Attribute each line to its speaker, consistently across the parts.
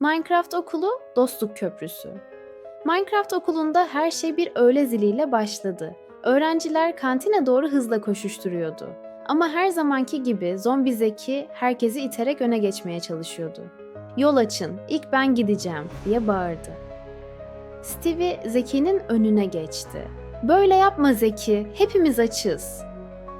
Speaker 1: Minecraft Okulu Dostluk Köprüsü Minecraft okulunda her şey bir öğle ziliyle başladı. Öğrenciler kantine doğru hızla koşuşturuyordu. Ama her zamanki gibi zombi Zeki herkesi iterek öne geçmeye çalışıyordu. Yol açın, ilk ben gideceğim diye bağırdı. Stevie Zeki'nin önüne geçti. Böyle yapma Zeki, hepimiz açız.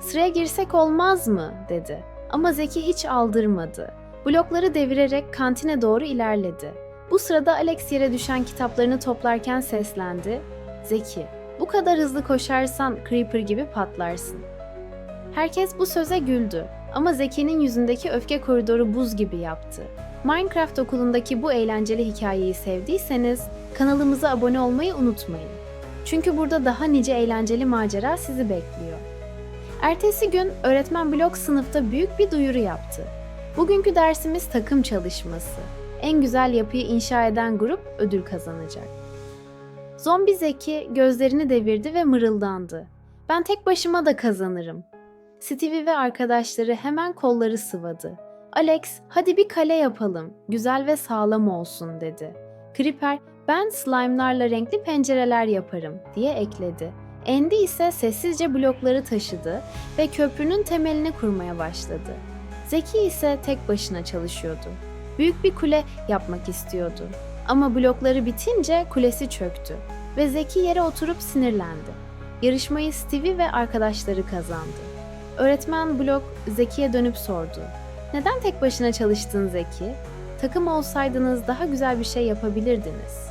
Speaker 1: Sıraya girsek olmaz mı? dedi. Ama Zeki hiç aldırmadı. Blokları devirerek kantine doğru ilerledi. Bu sırada Alex yere düşen kitaplarını toplarken seslendi. Zeki, bu kadar hızlı koşarsan Creeper gibi patlarsın. Herkes bu söze güldü ama Zeki'nin yüzündeki öfke koridoru buz gibi yaptı. Minecraft okulundaki bu eğlenceli hikayeyi sevdiyseniz kanalımıza abone olmayı unutmayın. Çünkü burada daha nice eğlenceli macera sizi bekliyor. Ertesi gün öğretmen blok sınıfta büyük bir duyuru yaptı. Bugünkü dersimiz takım çalışması. En güzel yapıyı inşa eden grup ödül kazanacak. Zombi Zeki gözlerini devirdi ve mırıldandı. Ben tek başıma da kazanırım. Stevie ve arkadaşları hemen kolları sıvadı. Alex, hadi bir kale yapalım. Güzel ve sağlam olsun dedi. Creeper, ben slime'larla renkli pencereler yaparım diye ekledi. Andy ise sessizce blokları taşıdı ve köprünün temelini kurmaya başladı. Zeki ise tek başına çalışıyordu. Büyük bir kule yapmak istiyordu. Ama blokları bitince kulesi çöktü ve Zeki yere oturup sinirlendi. Yarışmayı Stevie ve arkadaşları kazandı. Öğretmen Blok Zeki'ye dönüp sordu. Neden tek başına çalıştın Zeki? Takım olsaydınız daha güzel bir şey yapabilirdiniz.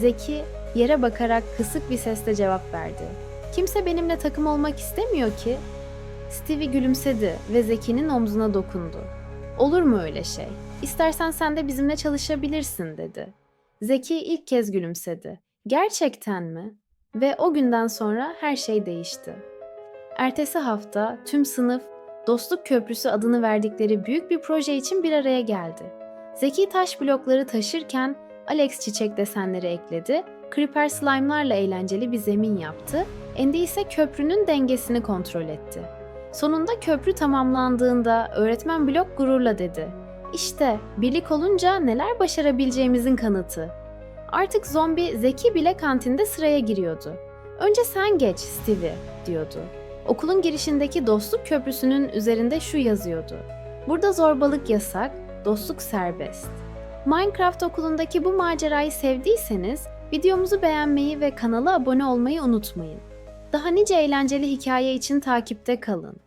Speaker 1: Zeki yere bakarak kısık bir sesle cevap verdi. Kimse benimle takım olmak istemiyor ki. Stevie gülümsedi ve Zeki'nin omzuna dokundu. Olur mu öyle şey? İstersen sen de bizimle çalışabilirsin dedi. Zeki ilk kez gülümsedi. Gerçekten mi? Ve o günden sonra her şey değişti. Ertesi hafta tüm sınıf Dostluk Köprüsü adını verdikleri büyük bir proje için bir araya geldi. Zeki taş blokları taşırken Alex çiçek desenleri ekledi, Creeper slime'larla eğlenceli bir zemin yaptı, Andy ise köprünün dengesini kontrol etti. Sonunda köprü tamamlandığında öğretmen blok gururla dedi. İşte birlik olunca neler başarabileceğimizin kanıtı. Artık zombi Zeki bile kantinde sıraya giriyordu. Önce sen geç Stevie diyordu. Okulun girişindeki dostluk köprüsünün üzerinde şu yazıyordu. Burada zorbalık yasak, dostluk serbest. Minecraft okulundaki bu macerayı sevdiyseniz videomuzu beğenmeyi ve kanala abone olmayı unutmayın. Daha nice eğlenceli hikaye için takipte kalın.